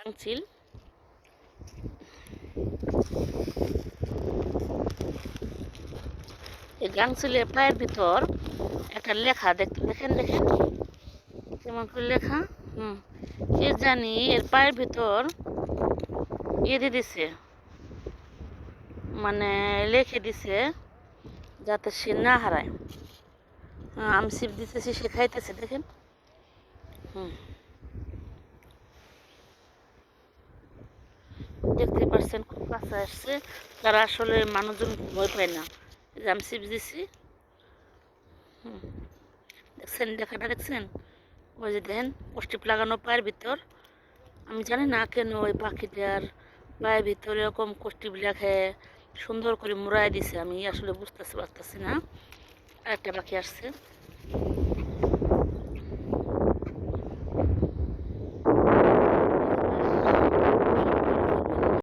গাংচিল এই গাংচিলের পায়ের ভিতর একটা লেখা দেখেন দেখেন। কেমন করে লেখা? হুম। কে জানি এর পায়ের ভিতর ইয়ে দিয়ে দিছে। মানে লিখে দিছে যাতে সে না হারায়। হ্যাঁ, আমি সিপ দিতেছি সে খাইতেছে দেখেন। হুম। দেখতে পাচ্ছেন খুব কাছে আসছে। তারা আসলে মানুষজন ভয় পায় না। যে আমি চিপস দিছি। হুম। দেখছেন দেখাটা দেখছেন? ওই যে দেখেন পোস্টিপ লাগানো পায়ের ভিতর। আমি জানি না কেন ওই পাখিটার পায়ের ভিতর এরকম কষ্টিপ লেখে, সুন্দর করে মুড়াই দিছে। আমি আসলে বুঝতেছি পারতেছি না। আরেকটা পাখি আসছে।